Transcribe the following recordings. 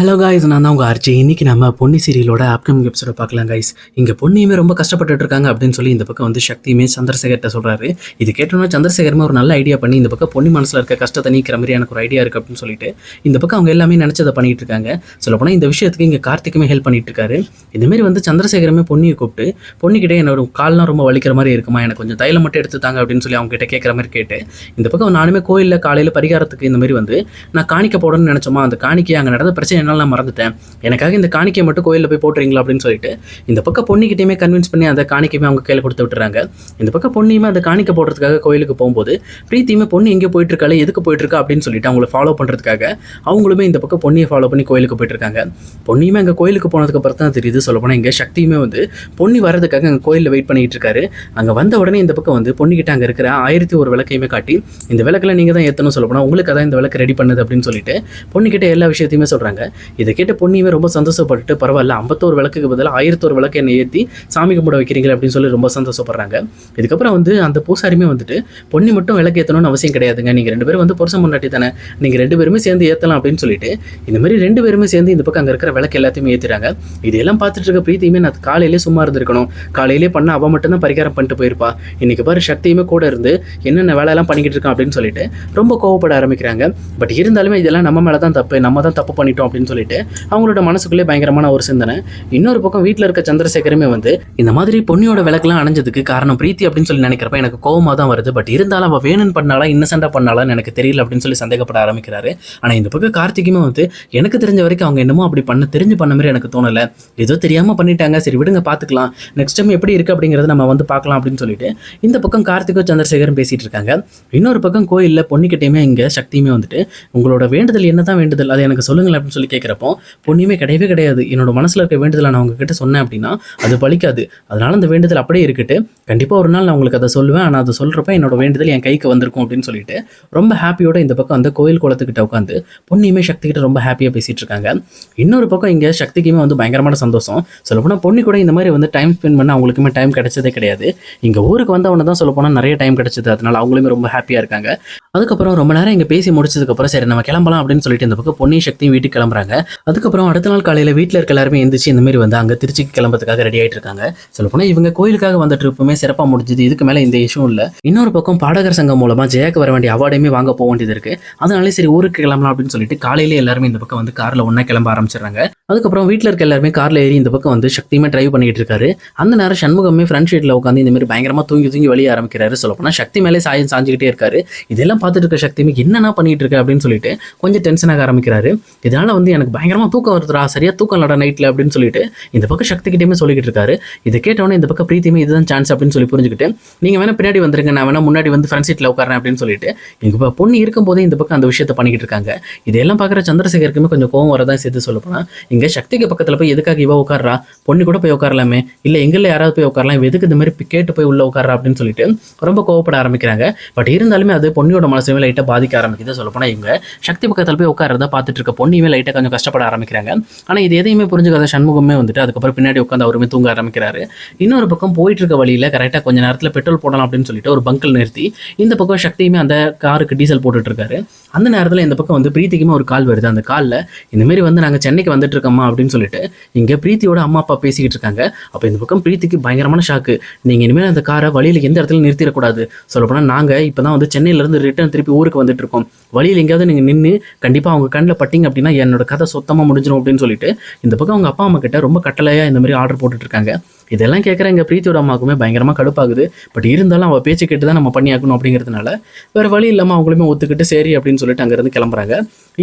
Hello guys நான் தான் உங்கள் ஆர்ச்சி இன்னைக்கு நம்ம பொன்னி சீரியலோட அப்கமிங் எபிசோட பார்க்கலாம் கைஸ் இங்கே பொண்ணியுமே ரொம்ப கஷ்டப்பட்டு இருக்காங்க அப்படின்னு சொல்லி இந்த பக்கம் வந்து சக்தியுமே சந்திரசேகர்கிட்ட சொல்கிறாரு இது கேட்டோம்னா சந்திரசேகரமே ஒரு நல்ல ஐடியா பண்ணி இந்த பக்கம் பொன்னி மனசில் இருக்க கஷ்டத்தை நீக்கிற மாதிரி எனக்கு ஒரு ஐடியா இருக்குது அப்படின்னு சொல்லிட்டு இந்த பக்கம் அவங்க எல்லாமே நினச்சதை பண்ணிட்டு இருக்காங்க. சொல்லப்போனால் இந்த விஷயத்துக்கு இங்கே கார்த்திக்குமே ஹெல்ப் பண்ணிட்டு இருக்காரு. இதுமாரி வந்து சந்திரசேகரமே பொன்னியை கூப்பிட்டு பொண்ணிக்கிட்டே என்னோட கால்லாம் ரொம்ப வலிக்கிற மாதிரி இருக்குமா? எனக்கு கொஞ்சம் தைலம் மட்டும் எடுத்து தாங்க அப்படின்னு சொல்லி அவங்க கிட்ட கேட்குற மாதிரி கேட்டு இந்த பக்கம் நானுமே கோயிலில் காலையில் பரிகாரத்துக்கு இந்த மாதிரி வந்து நான் காணிக்க போடணும்னு நினச்சோமா? அந்த காணிக்கை அங்கே நடந்த பிரச்சனை நாள் நான் மறந்துட்டேன். எனக்காக இந்த காணிக்கையை மட்டும் கோயிலில் போய் போட்டுறீங்களா அப்படின்னு சொல்லிட்டு இந்த பக்கம் பொண்ணுக்கிட்டையுமே கன்வின்ஸ் பண்ணி அந்த காணிக்கையுமே அவங்க கையில் கொடுத்து விட்டுறாங்க. இந்த பக்கம் பொண்ணையுமே அந்த காணிக்கை போடுறதுக்காக கோயிலுக்கு போகும்போது பிரீத்தியுமே பொண்ணு எங்கே போயிட்டு இருக்காளே எதுக்கு போயிட்டு இருக்கா அப்படின்னு சொல்லிட்டு அவங்கள ஃபாலோ பண்ணுறதுக்காக அவங்களுமே இந்த பக்கம் பொண்ணியை ஃபாலோ பண்ணி கோயிலுக்கு போயிட்டு இருக்காங்க பொண்ணியுமே அங்கே கோயிலுக்கு போனதுக்கு அப்புறம் தான் தெரியுது சொல்லப்போனால் இங்கே சக்தியுமே வந்து பொன்னி வர்றதுக்காக அங்கே கோயிலில் வெயிட் பண்ணிட்டு இருக்காரு. அங்கே வந்த உடனே இந்த பக்கம் வந்து பொண்ணுக்கிட்ட அங்கே இருக்கிற ஆயிரத்தி ஒரு விளக்கையுமே காட்டி இந்த விளக்கில் நீங்கள் தான் ஏற்றணும் சொல்லப்போனால் உங்களுக்கு தான் இந்த விளக்கு ரெடி பண்ணுது அப்படின்னு சொல்லிட்டு பொண்ணுக்கிட்ட எல்லா விஷயத்தையுமே சொல்கிறாங்க இதை கேட்ட பொண்ணியுமே ரொம்ப சந்தோஷப்பட்டுட்டு பரவாயில்ல ஐம்பத்தோரு விளக்குக்கு பதிலாக ஆயிரத்தோரு விளக்கு என்னை ஏற்றி சாமி கும்பிட வைக்கிறீங்களே அப்படின்னு சொல்லி ரொம்ப சந்தோஷப்படுறாங்க. இதுக்கப்புறம் வந்து அந்த பூசாரியுமே வந்துட்டு பொண்ணி மட்டும் விளக்கு ஏற்றணும்னு அவசியம் கிடையாதுங்க. நீங்கள் ரெண்டு பேரும் வந்து புருஷன் முன்னாடி தானே. நீங்கள் ரெண்டு பேருமே சேர்ந்து ஏற்றலாம் அப்படின்னு சொல்லிட்டு இந்த மாதிரி ரெண்டு பேருமே சேர்ந்து இந்த பக்கம் அங்கே இருக்கிற விளக்கு எல்லாத்தையுமே ஏற்றுறாங்க இதெல்லாம் பார்த்துட்டு இருக்க பிரீத்தியுமே நான் காலையிலே சும்மா இருந்திருக்கணும். காலையிலே பண்ண அவள் மட்டும்தான் பரிகாரம் பண்ணிட்டு போயிருப்பா. இன்னைக்கு பாரு சக்தியுமே கூட இருந்து என்னென்ன வேலையெல்லாம் பண்ணிக்கிட்டு இருக்கான் அப்படின்னு சொல்லிட்டு ரொம்ப கோவப்பட ஆரம்பிக்கிறாங்க. பட் இருந்தாலுமே இதெல்லாம் நம்ம மேலே தான் தப்பு. நம்ம தான் தப்பு பண்ணிட்டோம் அப்படின்னு சொல்லிட்டு அவங்களோட மனசுக்குள்ளே பயங்கரமான ஒரு சிந்தனை. இன்னொரு பக்கம் வீட்டில் இருக்க சந்திரசேகரமே வந்து இந்த மாதிரி பொன்னியோட விளக்குலாம் அணைஞ்சதுக்கு காரணம் பிரீத்தி அப்படின்னு சொல்லி நினைக்கிறப்ப எனக்கு கோவமாக தான் வருது. பட் இருந்தாலும் அவள் வேணும்னு பண்ணாலா இன்னசென்ட்டாக பண்ணாலான்னு எனக்கு தெரியல அப்படின்னு சொல்லி சந்தேகப்பட ஆரம்பிக்கிறாரு. ஆனால் இந்த பக்கம் கார்த்திக்குமே வந்து எனக்கு தெரிஞ்ச வரைக்கும் அவங்க என்னமோ அப்படி பண்ண தெரிஞ்சு பண்ண மாதிரி எனக்கு தோணலை. ஏதோ தெரியாமல் பண்ணிட்டாங்க. சரி விடுங்க பார்த்துக்கலாம் நெக்ஸ்ட் டைம் எப்படி இருக்குது அப்படிங்கிறத நம்ம வந்து பார்க்கலாம் அப்படின்னு சொல்லிட்டு இந்த பக்கம் கார்த்திகோ சந்திரசேகரும் பேசிகிட்டு இருக்காங்க. இன்னொரு பக்கம் கோயிலில் பொண்ணுக்கிட்டையுமே இங்கே சக்தியுமே வந்துட்டு உங்களோட வேண்டுதல் என்ன தான் வேண்டுதல்? அதை எனக்கு சொல்லுங்கள் அப்படின்னு சொல்லி கேட்குறப்போ பொண்ணுமே கிடையவே கிடையாது. என்னோட மனசில் இருக்க வேண்டுதலை நான் உங்ககிட்ட சொன்னேன் அப்படின்னா அது பலிக்காது அதனால அந்த வேண்டுதல் அப்படியே இருக்கட்டு. கண்டிப்பாக ஒரு நாள் நான் உங்களுக்கு அதை சொல்லுவேன். ஆனால் அதை சொல்கிறப்ப என்னோட வேண்டுதல் என் கைக்கு வந்திருக்கும் அப்படின்னு சொல்லிட்டு ரொம்ப ஹாப்பியோட இந்த பக்கம் அந்த கோயில் குளத்துக்கிட்ட உட்காந்து பொண்ணியுமே சக்தி கிட்ட ரொம்ப ஹாப்பியாக பேசிட்டு இருக்காங்க. இன்னொரு பக்கம் இங்கே சக்திக்குமே வந்து பயங்கரமான சந்தோஷம். சொல்லப்போனால் பொண்ணு கூட இந்த மாதிரி வந்து டைம் ஸ்பெண்ட் பண்ண அவங்களுக்குமே டைம் கிடைச்சதே கிடையாது. இங்கே ஊருக்கு வந்தவன தான் சொல்லப்போனால் நிறைய டைம் கிடைச்சது. அதனால அவங்களுமே ரொம்ப ஹாப்பியாக இருக்காங்க. அதுக்கப்புறம் ரொம்ப நேரம் இங்கே பேசி முடிச்சதுக்கப்புறம் சரி நம்ம கிளம்பலாம் அப்படின்னு சொல்லிட்டு இந்த பக்கம் பொன்னி சக்தியும் வீட்டுக்கு கிளம்புறாங்க. அதுக்கப்புறம் அடுத்த நாள் காலையில் வீட்டில் இருக்க எல்லாருமே எந்திரிச்சு இந்த மாதிரி வந்து அங்கே திருச்சிக்கு கிளம்புறதுக்காக ரெடி ஆகிட்டு இருக்காங்க. சொல்லப்போனால் இவங்க கோயிலுக்காக வந்த ட்ரிப்புமே சிறப்பாக முடிஞ்சது. இதுக்கு மேலே இந்த இஷ்யூ இல்லை. இன்னொரு பக்கம் பாடகர் சங்கம் மூலமாக ஜெயாக்கு வர வேண்டிய அவார்டையுமே வாங்க போக வேண்டியது இருக்குது அதனாலே சரி ஊருக்கு கிளம்பலாம் அப்படின்னு சொல்லிட்டு காலையிலே எல்லாருமே இந்த பக்கம் வந்து காரில் ஒன்றா கிளம்ப ஆரம்பிச்சிடுறாங்க. அதுக்கப்புறம் வீட்டில் இருக்க எல்லாருமே காரில் ஏறி இந்த பக்கம் வந்து சக்தியுமே ட்ரைவ் பண்ணிட்டு இருக்காரு. அந்த நேரம் சண்முகமே ஃப்ரண்ட் ஷீட்டில் உட்காந்து இந்த மாதிரி பயங்கரமாக தூங்கி தூங்கி வெளியே ஆரம்பிக்கிறாரு சொல்லப்போனால் சக்தி மேலே சாயம் சாஞ்சிக்கிட்டே இருக்காரு. இதெல்லாம் பார்த்துட்டு இருக்க சக்தியுமே என்னென்ன பண்ணிட்டு இருக்க? அப்படின்னு சொல்லிட்டு கொஞ்சம் டென்ஷனாக ஆரம்பிக்கிறாரு. இதனால் வந்து எனக்கு பயங்கரமாக தூக்கம் வருதுடா சரியாக தூக்கம் இல்லடா நைட்டில் அப்படின்னு சொல்லிட்டு இந்த பக்கம் சக்தி கிட்டேயுமே சொல்லிக்கிட்டு இருக்காரு. இதை கேட்டவொடனே இந்த பக்கம் பிரீத்தியுமே இதுதான் சான்ஸ் அப்படின்னு சொல்லி புரிஞ்சுக்கிட்டு நீங்கள் வேணால் பின்னாடி வந்துருங்க நான் வேணால் முன்னாடி வந்து ஃப்ரண்ட் சீட்டில் உட்காரேன் அப்படின்னு சொல்லிட்டு எங்கள் பொண்ணு இருக்கும்போதே இந்த பக்கம் அந்த விஷயத்தை பண்ணிக்கிட்டு இருக்காங்க. இதெல்லாம் பார்க்குற சந்திரசேகருக்குமே கொஞ்சம் கோவம் வரதான் சேர்த்து சொல்லப்போனால் இங்கே சக்திக்கு பக்கத்தில் போய் எதுக்காக இவ உட்காரா பொண்ணு கூட போய் உட்காரலாமே. இல்லை எங்களில் யாராவது போய் உட்காரலாம். இவ எதுக்கு இந்த மாதிரி கேட்டு போய் உள்ள உட்காரா அப்படின்னு சொல்லிட்டு ரொம்ப கோவப்பட ஆரம்பிக்கிறாங்க. பட் இருந்தாலுமே அது பொண்ணியோட மனசுமே லைட்டாக பாதிக்க ஆரம்பிக்குது. சொல்ல போனால் இவங்க சக்தி பக்கத்தில் போய் உட்காரத பார்த்துட்டு இருக்க பொண்ணுமே லைட்டாக கொஞ்சம் கஷ்டப்பட ஆரம்பிக்கிறாங்க. ஆனால் இது எதையுமே புரிஞ்சுக்காத சண்முகமே வந்துட்டு அதுக்கப்புறம் பின்னாடி உட்காந்து அவருமே தூங்க ஆரம்பிக்கிறாரு. இன்னொரு பக்கம் போயிட்டு இருக்க வழியில் கரெக்டாக கொஞ்ச நேரத்தில் பெட்ரோல் போடலாம் அப்படின்னு சொல்லிட்டு ஒரு பங்கில் நிறுத்தி இந்த பக்கம் சக்தியுமே அந்த காருக்கு டீசல் போட்டுட்டு இருக்காரு. அந்த நேரத்தில் இந்த பக்கம் வந்து பிரீத்திக்குமே ஒரு கால் வருது. அந்த காலில் இந்தமாரி வந்து நாங்கள் சென்னைக்கு வந்துட்டு இருக்கோமா அப்படின்னு சொல்லிட்டு இங்கே பிரீத்தியோட அம்மா அப்பா பேசிக்கிட்டு இருக்காங்க. அப்போ இந்த பக்கம் பிரீத்திக்கு பயங்கரமான ஷாக்கு நீங்கள் இனிமேல் அந்த காரை வழியில் எந்த இடத்துல நிறுத்திடக்கூடாது? சொல்லப்போனால் நாங்கள் இப்போ தான் வந்து சென்னையிலேருந்து ரிட்டர்ன் திருப்பி ஊருக்கு வந்துட்டு இருக்கோம் வழியில் எங்கேயாவது நீங்கள் நின்று கண்டிப்பாக அவங்க கண்ணில் பட்டிங்க அப்படின்னா என்னோட கதை சுத்தமாக முடிஞ்சிடும் அப்படின்னு சொல்லிட்டு இந்த பக்கம் அவங்க அப்பா அம்மா கிட்ட ரொம்ப கட்டளையாக இந்த மாதிரி ஆர்டர் போட்டுட்ருக்காங்க இதெல்லாம் கேட்குற எங்கள் பிரீத்தியோட அம்மாவுக்குமே பயங்கரமாக கடுப்பாகுது. பட் இருந்தாலும் அவள் பேச்சு கேட்டு தான் நம்ம பண்ணியாக்கணும் அப்படிங்கிறதுனால வேறு வழி இல்லாமல் அவங்களுமே ஒத்துக்கிட்டு சரி அப்படின்னு சொல்லிட்டு அங்கேருந்து கிளம்புறாங்க.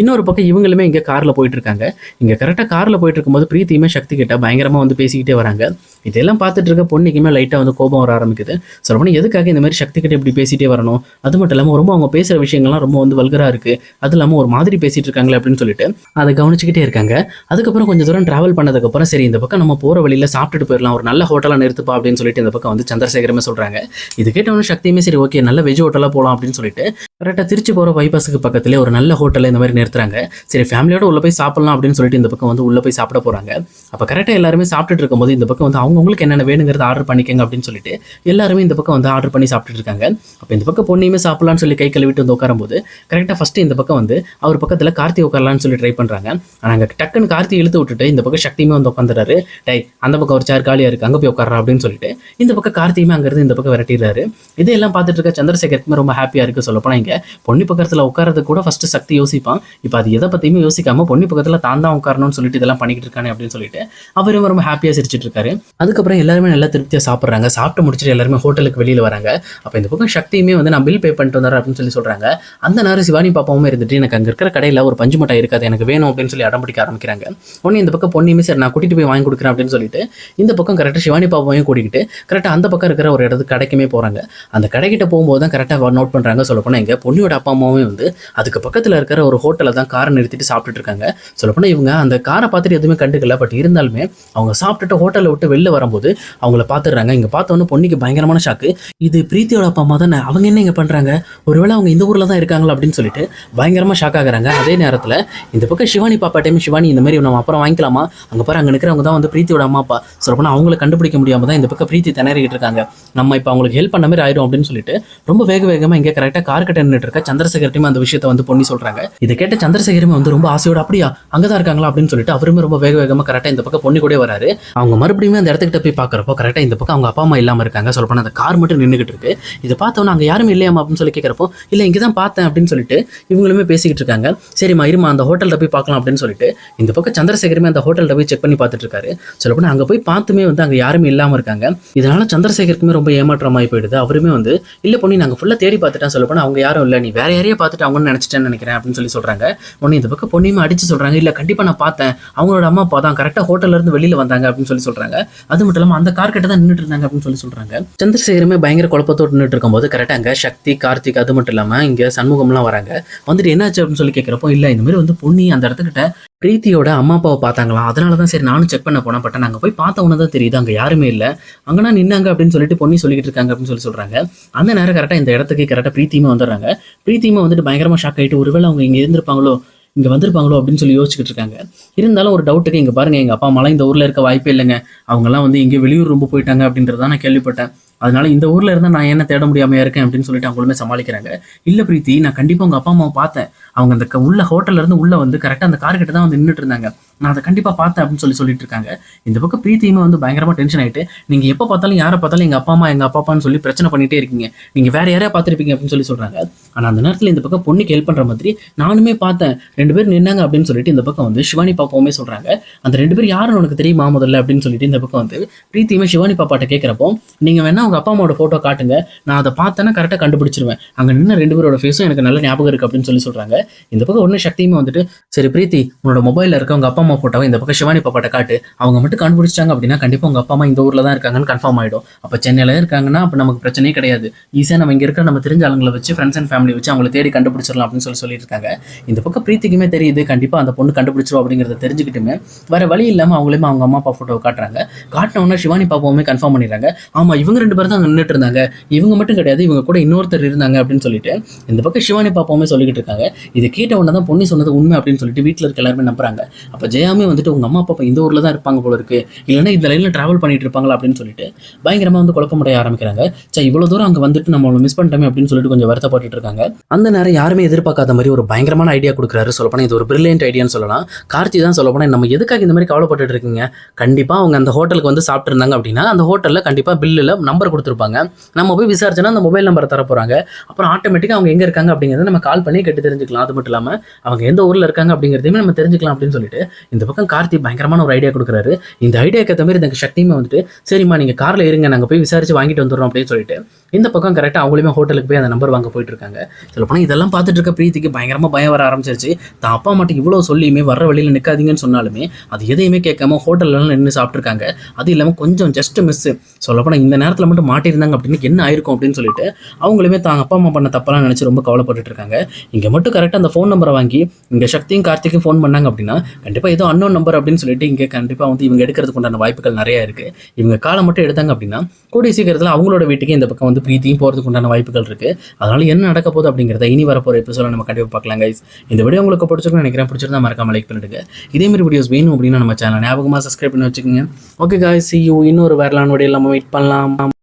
இன்னொரு பக்கம் இவங்களுமே இங்கே காரில் போயிட்டுருக்காங்க இங்கே கரெக்டாக காரில் போயிட்டு இருக்கும்போது பிரீத்தியுமே சக்தி கிட்ட பயங்கரமாக வந்து பேசிக்கிட்டே வராங்க. இதெல்லாம் பார்த்துட்டு இருக்க பொண்ணுக்குமே லைட்டாக வந்து கோபம் வர ஆரம்பிக்குது. சொல்லப்போனால் எதுக்காக இந்த மாதிரி சக்தி கிட்ட இப்படி பேசிட்டே வரணும்? அது மட்டும் இல்லாமல் ரொம்ப அவங்க பேசுகிற விஷயங்கள்லாம் ரொம்ப வந்து வல்கராக இருக்குது அது இல்லாமல் ஒரு மாதிரி பேசிகிட்டு இருக்காங்களே அப்படின்னு சொல்லிட்டு அதை கவனிச்சுக்கிட்டே இருக்காங்க. அதுக்கப்புறம் கொஞ்சம் தூரம் ட்ராவல் பண்ணதுக்கப்புறம் சரி இந்த பக்கம் நம்ம போகிற வழியில் சாப்பிட்டுட்டு போயிடலாம். ஒரு நல்ல ஹோட்டலாக நிறுத்துப்பா அப்படின்னு சொல்லிட்டு இந்த பக்கம் வந்து சந்திரசேகரமே சொல்கிறாங்க இது கேட்டவொன்னே சக்தியுமே சரி ஓகே நல்ல வெஜ் ஹோட்டலாக போகலாம் அப்படின்னு சொல்லிட்டு கரெக்டாக திருச்சி போகிற பைபாஸுக்கு பக்கத்துலேயே ஒரு நல்ல ஹோட்டலில் இந்த மாதிரி நிறுத்துறாங்க. சரி ஃபேமிலியோட உள்ளே போய் சாப்பிடலாம் அப்படின்னு சொல்லிட்டு இந்த பக்கம் வந்து உள்ளே போய் சாப்பிட போகிறாங்க அப்போ கரெக்டாக எல்லாருமே சாப்பிட்டுட்டு இருக்கும்போது இந்த பக்கம் வந்து அவங்கவுங்களுக்கு என்னென்ன வேணுங்கிறத ஆர்டர் பண்ணிக்கங்க அப்படின்னு சொல்லிட்டு எல்லாருமே இந்த பக்கம் வந்து ஆர்டர் பண்ணி சாப்பிட்டுட்டு இருக்காங்க. அப்போ இந்த பக்கம் பொண்ணையுமே சாப்பிட்லான்னு சொல்லி கை கழுவிட்டு வந்து உட்காரும்போது கரெக்டாக ஃபஸ்ட்டு இந்த பக்கம் வந்து அவர் பக்கத்தில் கார்த்தி உட்காரலாம்னு சொல்லி ட்ரை பண்ணுறாங்க ஆனால் அங்கே டக்குன்னு கார்த்தி இழுத்து விட்டுட்டு இந்த பக்கம் சக்தியுமே வந்து உட்காந்துறாரு டை அந்த பக்கம் ஒரு சேர் காலியாக இருக்குது அங்கே போய் உட்காரா அப்படின்னு சொல்லிட்டு இந்த பக்கம் கார்த்தியுமே அங்கேருந்து இந்த பக்கம் விரட்டிடுறாரு. இதெல்லாம் பார்த்துட்டு இருக்க சந்திரசேகருக்குமே ரொம்ப ஹாப்பியாக இருக்குது சொல்லப்போனால் இங்கே பொன்னி பக்கத்தில் உட்காரது கூட ஃபஸ்ட்டு சக்தி யோசிப்பான். இப்போ அது எதை பற்றியுமே யோசிக்காமல் பொன்னி பக்கத்தில் தான் தான் உட்காரணும்னு சொல்லிட்டு இதெல்லாம் பண்ணிக்கிட்டு இருக்கானே அப்படின்னு சொல்லிட்டு அவரும் ரொம்ப ஹாப்பியாக சிரிச்சிட்டு இருக்காரு. அதுக்கப்புறம் எல்லாருமே நல்லா திருப்தியாக சாப்பிட்றாங்க. சாப்பிட்டு முடிச்சுட்டு எல்லாருமே ஹோட்டலுக்கு வெளியில் வராங்க. அப்போ இந்த பக்கம் சக்தியுமே வந்து நான் பில் பே பண்ணிட்டு வந்தார் அப்படின்னு சொல்லி சொல்கிறாங்க அந்த நேரம் சிவானி பாப்பாவும் இருந்துட்டு எனக்கு அங்கே இருக்கிற கடையில் ஒரு பஞ்சு மிட்டாய் இருக்காது எனக்கு வேணும் அப்படின்னு சொல்லி அடம் பிடிக்க ஆரம்பிக்கிறாங்க. ஒன்று இந்த பக்கம் பொண்ணுமே சரி நான் கூட்டிகிட்டு போய் வாங்கி கொடுக்குறேன் அப்படின்னு சொல்லிட்டு இந்த பக்கம் கரெக்டாக சிவானி பாப்பாவையும் கூட்டிக்கிட்டு கரெக்டாக அந்த பக்கம் இருக்கிற ஒரு இடத்துக்கு கடைக்குமே போகிறாங்க அந்த கடைக்கிட்ட போகும்போது தான் கரெக்டாக நோட் பண்ணுறாங்க சொல்லப்போனால் எங்கள் பொண்ணியோட அப்பா அம்மாவே வந்து அதுக்கு பக்கத்தில் இருக்கிற ஒரு ஹோட்டலில் தான் காரை நிறுத்திட்டு சாப்பிட்டுட்டு இருக்காங்க. சொல்லப்போனால் இவங்க அந்த காரை பார்த்துட்டு எதுவுமே கண்டுக்கல. பட் இருந்தாலுமே அவங்க சாப்பிட்டுட்டு ஹோட்டலில் விட்டு வெளில வரும்போது அவங்கள பார்த்துடுறாங்க. இங்கே பார்த்தோன்னே பொண்ணுக்கு பயங்கரமான ஷாக்கு இது பிரீத்தியோட அப்பா அம்மா தானே? அவங்க என்ன இங்கே பண்ணுறாங்க ஒருவேளை அவங்க இந்த ஊரில் தான் இருக்காங்களா அப்படின்னு சொல்லிட்டு பயங்கரமாக ஷாக் ஆகுறாங்க. அதே நேரத்தில் இந்த பக்கம் சிவானி பாப்பா டைம் சிவானி இந்த மாதிரி நம்ம அப்புறம் வாங்கிக்கலாமா? அங்கே பாரு அங்கே நிற்கிறவங்க தான் வந்து பிரீத்தியோட அம்மா அப்பா. சொல்லப்போனால் அவங்கள கண்டுபிடிக்க முடியாம தான் இந்த பக்கம் பிரீத்தி திணறிக்கிட்டு இருக்காங்க. நம்ம இப்போ அவங்களுக்கு ஹெல்ப் பண்ண மாதிரி ஆயிடும் அப்படின்னு சொல்லிட்டு ரொம்ப வேக வேகமாக இங்கே கரெக்டாக கார்கிட்ட நின்றுட்டு இருக்க சந்திரசேகர்ட்டையும் அந்த விஷயத்தை வந்து பொண்ணி சொல்றாங்க. இதை கேட்ட சந்திரசேகரமே வந்து ரொம்ப ஆசையோட அப்படியா அங்கதான் இருக்காங்களா? அப்படின்னு சொல்லிட்டு அவருமே ரொம்ப வேக வேகமா கரெக்டா இந்த பக்கம் பொண்ணு கூட வராரு. அவங்க மறுபடியும் அந்த இடத்துக்கிட்ட போய் பாக்குறப்போ கரெக்டா இந்த பக்கம் அவங்க அப்பா அம்மா இல்லாமல் இருக்காங்க. சொல்லப்போனா அந்த கார் மட்டும் நின்றுக்கிட்டு இருக்கு. இதை பார்த்தோன்னா அங்க யாருமே இல்லையாமா அப்படின்னு சொல்லி கேட்கிறப்போ இல்ல இங்கே தான் பார்த்தேன் அப்படின்னு சொல்லிட்டு இவங்களுமே பேசிக்கிட்டு இருக்காங்க. சரிம்மா இருமா அந்த ஹோட்டலில் போய் பார்க்கலாம் அப்படின்னு சொல்லிட்டு இந்த பக்கம் சந்திரசேகருமே அந்த ஹோட்டலில் போய் செக் பண்ணி பார்த்துட்டு இருக்காரு. சொல்லப்போனா அங்கே போய் பார்த்துமே வந்து அங்கே யாருமே இல்லாமல் இருக்காங்க. இதனால சந்திரசேகருக்குமே ரொம்ப ஏமாற்றமாகி போயிடுது. அவருமே வந்து இல்லை பொண்ணு நாங்கள் ஃபுல்லாக தேடி பார்த்துட்டேன் சொல்லப்போனால் அவங்க யாரும் இல்லை நீ வேற யாரையே பார்த்துட்டு அவங்கன்னு நினச்சிட்டேன்னு நினைக்கிறேன் அப்படின்னு சொல்லி சொல்கிறாங்க உடனே இந்த பக்கம் பொண்ணையுமே அடிச்சு சொல்கிறாங்க இல்லை கண்டிப்பாக நான் பார்த்தேன். அவங்களோட அம்மா அப்பா தான் கரெக்டாக ஹோட்டல்லேருந்து வெளியில் வந்தாங்க அப்படின்னு சொல்லி சொல்கிறாங்க அது மட்டும் இல்லாமல் அந்த கார் கிட்ட தான் நின்றுட்டு இருந்தாங்க அப்படின்னு சொல்லி சொல்கிறாங்க சந்திரசேகரமே பயங்கர குழப்பத்தோடு நின்றுட்டு இருக்கும்போது கரெக்டாக அங்கே சக்தி கார்த்திக் அது மட்டும் இல்லாமல் இங்கே சண்முகம்லாம் வராங்க. வந்துட்டு என்னாச்சு அப்படின்னு சொல்லி கேட்குறப்போ இல்லை இந்த மாதிரி வந்து பொன்னி அந்த இடத்துக்கிட்ட பிரீத்தியோட அம்மா அப்பாவை பார்த்தாங்களாம் அதனால தான் சரி நானும் செக் பண்ண போனேன் பட் நாங்கள் போய் பார்த்த உடனே தான் தெரியுது அங்கே யாருமே இல்லை. அங்கேனா நின்னாங்க அப்படின்னு சொல்லிட்டு பொண்ணி சொல்லிக்கிட்டு இருக்காங்க அப்படின்னு சொல்லி சொல்கிறாங்க அந்த நேரம் கரெக்டாக இந்த இடத்துக்கு கரெக்டாக பிரீத்தியுமே வந்துடுறாங்க. பிரீத்தியுமே வந்துட்டு பயங்கரமாக ஷாக் ஆகிட்டு ஒருவேளை அவங்க இங்கே இருந்திருப்பாங்களோ இங்கே வந்திருப்பாங்களோ அப்படின்னு சொல்லி யோசிச்சுட்டு இருக்காங்க. இருந்தாலும் ஒரு டவுட்டுக்கு இங்கே பாருங்க எங்கள் அப்பா அம்மாலாம் இந்த ஊரில் இருக்க வாய்ப்பே இல்லைங்க. அவங்கெல்லாம் வந்து இங்கே வெளியூர் ரொம்ப போயிட்டாங்க அப்படின்றதான் நான் கேள்விப்பட்டேன். அதனால இந்த ஊரில் இருந்தால் நான் என்ன தேட முடியாமையா இருக்கேன் அப்படின்னு சொல்லிட்டு அவங்களுமே சமாளிக்கிறாங்க. இல்லை பிரீத்தி நான் கண்டிப்பாக உங்கள் அப்பா அம்மாவை பார்த்தேன். அவங்க அந்த உள்ள ஹோட்டல்ல இருந்து உள்ள வந்து கரெக்டாக அந்த கார்கிட்ட தான் வந்து நின்றுட்டு இருந்தாங்க. நான் அதை கண்டிப்பாக பார்த்தேன் அப்படின்னு சொல்லி சொல்லிட்டு இருக்காங்க. இந்த பக்கம் பிரீத்தியுமே வந்து பயங்கரமாக டென்ஷன் ஆயிட்டு நீங்கள் எப்போ பார்த்தாலும் யாரை பார்த்தாலும் எங்கள் அப்பா அம்மா எங்கள் அப்பா அப்பான்னு சொல்லி பிரச்சனை பண்ணிட்டே இருக்கீங்க. நீங்கள் வேற யாரையா பார்த்துருப்பீங்க அப்படின்னு சொல்லி சொல்கிறாங்க ஆனால் அந்த நேரத்தில் இந்த பக்கம் பொண்ணுக்கு ஹெல்ப் பண்ணுற மாதிரி நானுமே பார்த்தேன். ரெண்டு பேர் நின்னாங்க அப்படின்னு சொல்லிட்டு இந்த பக்கம் வந்து சிவானி பாப்பாவுமே சொல்கிறாங்க அந்த ரெண்டு பேர் யாருன்னு உனக்கு தெரியுமா முதல்ல அப்படின்னு சொல்லிட்டு இந்த பக்கம் வந்து பிரீத்தியுமே சிவானி பாப்பாட்ட கேட்குறப்போ நீங்கள் வேணா அவங்க அப்பா அம்மாவோட ஃபோட்டோ காட்டுங்க. நான் அதை பார்த்தேன்னா கரெக்டாக கண்டுபிடிச்சிருவேன். அங்கே நின்று ரெண்டு பேரோட ஃபேஸும் எனக்கு நல்ல ஞாபகம் இருக்குது அப்படின்னு சொல்லி சொல்கிறாங்க இந்த பக்கம் ஒன்று சக்தியுமே வந்துட்டு சரி பிரீத்தி உன்னோட மொபைலில் இருக்க உங்கள் அப்பா அம்மா ஃபோட்டோவை இந்த பக்கம் சிவானி பாப்பாட்ட காட்டு. அவங்க மட்டும் கண்டுபிடிச்சிட்டாங்க அப்படின்னா கண்டிப்பாக உங்கள் அப்பா அம்மா இந்த ஊரில் தான் இருக்காங்கன்னு கன்ஃபார்ம் ஆகிடும் அப்போ சென்னையில் இருக்காங்கன்னா அப்போ நமக்கு பிரச்சனையே கிடையாது. ஈஸியாக நம்ம இங்கே இருக்கிற நம்ம தெரிஞ்ச ஆளுங்களை வச்சு ஃப்ரெண்ட்ஸ் அண்ட் ஃபேமிலி வச்சு அவங்களை தேடி கண்டுபிடிச்சிடலாம் அப்படின்னு சொல்லி சொல்லியிருக்காங்க. இந்த பக்கம் பிரீத்திக்குமே தெரியுது கண்டிப்பாக அந்த பொண்ணு கண்டுபிடிச்சிரும் அப்படிங்கிறத தெரிஞ்சுக்கிட்டுமே வேற வழி இல்லாமல் அவங்களுமே அவங்க அம்மா அப்பா ஃபோட்டோ காட்டுறாங்க. காட்டின சிவானி பாப்பாவுமே கன்ஃபார்ம் பண்ணிடுறாங்க. ஆமாம் இவங்க ரெண்டு பேர் தான் அங்கே நின்றுட்டு இருந்தாங்க. இவங்க மட்டும் கிடையாது இவங்க கூட இன்னொருத்தர் இருந்தாங்க அப்படின்னு சொல்லிட்டு இந்த பக்கம் சிவானி பாப்பாவுமே சொல்லிக்கிட்டு இருக்காங்க. இது கேட்ட உடனே தான் பொண்ணு சொன்னது உண்மை அப்படின்னு சொல்லிட்டு வீட்டில் இருக்க எல்லாருமே நம்புறாங்க. அப்போ ஜெயாமே வந்துட்டு உங்கள் அம்மா அப்பா இந்த ஊரில் தான் இருப்பாங்க போல இருக்கு. இல்லைன்னா இந்த லைனில் ட்ராவல் பண்ணிட்டு இருப்பாங்களா அப்படின்னு சொல்லிட்டு பயங்கரமாக வந்து குழப்பமடைய ஆரம்பிக்கிறாங்க. சே இவ்வளோ தூரம் அங்கே வந்துட்டு நம்ம மிஸ் பண்ணிட்டோமே அப்படின்னு சொல்லிட்டு கொஞ்சம் வருத்தப்பட்டுட்டு இருக்காங்க. அந்த நேரம் யாருமே எதிர்பார்க்காத மாதிரி ஒரு பயங்கரமான ஐடியா கொடுக்குறாரு சொல்லப்போனால் இது ஒரு பிரில்லியன்ட் ஐடியான்னு சொல்லலாம். கார்த்தி தான் சொல்லப்போனால் நம்ம எதுக்காக இந்த மாதிரி கவலைப்பட்டுட்டு இருக்கீங்க? கண்டிப்பாக அவங்க அந்த ஹோட்டலுக்கு வந்து சாப்பிட்ருந்தாங்க அப்படின்னா அந்த ஹோட்டலில் கண்டிப்பாக பில்லில் நம்பர் கொடுத்துருப்பாங்க. நம்ம போய் விசாரிச்சோன்னா அந்த மொபைல் நம்பரை தர போகிறாங்க அப்புறம் ஆட்டோமேட்டிக்காக அவங்க எங்கே இருக்காங்க அப்படிங்கிறத நம்ம கால் பண்ணி கேட்டு தெரிஞ்சுக்கலாம். அது மட்டும் இல்லாமல் அவங்க எந்த ஊரில் இருக்காங்க அப்படிங்கிறதையுமே நம்ம தெரிஞ்சுக்கலாம் அப்படின்னு சொல்லிட்டு இந்த பக்கம் கார்த்தி பயங்கரமான ஒரு ஐடியா கொடுக்குறாரு. இந்த ஐடியாக்கு ஏற்ற மாதிரி இந்த சக்தியுமே வந்துட்டு சரிம்மா நீங்கள் காரில் இருங்க நாங்கள் போய் விசாரிச்சு வாங்கிட்டு வந்துடுறோம் அப்படின்னு சொல்லிட்டு இந்த பக்கம் கரெக்டாக அவங்களுமே ஹோட்டலுக்கு போய் அந்த நம்பர் வாங்க போயிட்டு இருக்காங்க சொல்லப்போனால் இதெல்லாம் பார்த்துட்டு இருக்க பிரீத்திக்கு பயங்கரமாக பயம் வர ஆரம்பிச்சிருச்சு. தான் அப்பா மட்டும் இவ்வளோ சொல்லியுமே வர வழியில் நிற்காதீங்கன்னு சொன்னாலுமே அது எதையுமே கேட்காம ஹோட்டல்லாம் நின்று சாப்பிட்ருக்காங்க அது இல்லாமல் கொஞ்சம் ஜஸ்ட் மிஸ் சொல்லப்போனால் இந்த நேரத்தில் மட்டும் மாட்டியிருந்தாங்க அப்படின்னு என்ன ஆயிருக்கும் அப்படின்னு சொல்லிட்டு அவங்களுமே தாங்க அப்பா அம்மா பண்ண தப்பெல்லாம் நினச்சி ரொம்ப கவலைப்பட்டு இருக்காங்க. இங்கே மட்டும் கரெக்டாக அந்த ஃபோன் நம்பரை வாங்கி இங்கே சக்தியும் கார்த்திக்கும் ஃபோன் பண்ணாங்க அப்படின்னா கண்டிப்பாக ஏதோ அன்னோன் நம்பர் அப்படின்னு சொல்லிட்டு இங்கே கண்டிப்பாக வந்து இவங்க எடுக்கிறதுக்கு உண்டான வாய்ப்புகள் நிறைய இருக்குது இவங்க காலை மட்டும் எடுத்தாங்க அப்படின்னா கூடிய சீக்கிரத்தில் அவங்களோட வீட்டுக்கு இந்த பக்கம் வந்து பிரீத்தியும் போகிறதுக்கு உண்டான வாய்ப்புகள் இருக்குது அதனால் என்ன நடக்க போகுது அப்படிங்கிறத இனி வரப்போகிற எபிசோட நம்ம கண்டிப்பாக பார்க்கலாம் கைஸ் இந்த வீடியோ உங்களுக்கு பிடிச்சிருக்குன்னு நினைக்கிறேன். பிடிச்சிருந்தா மறக்காம லைக் பண்ணிடுங்க. இதே மாதிரி வீடியோஸ் வேணும் அப்படின்னா நம்ம சேனல் ஞாபகமாக சப்ஸ்கிரைப் பண்ணி வச்சுக்கோங்க. ஓகே காய் சி யூ இன்னொரு வேறலான வீடியோ நம்ம வெயிட் பண்ணலாம்.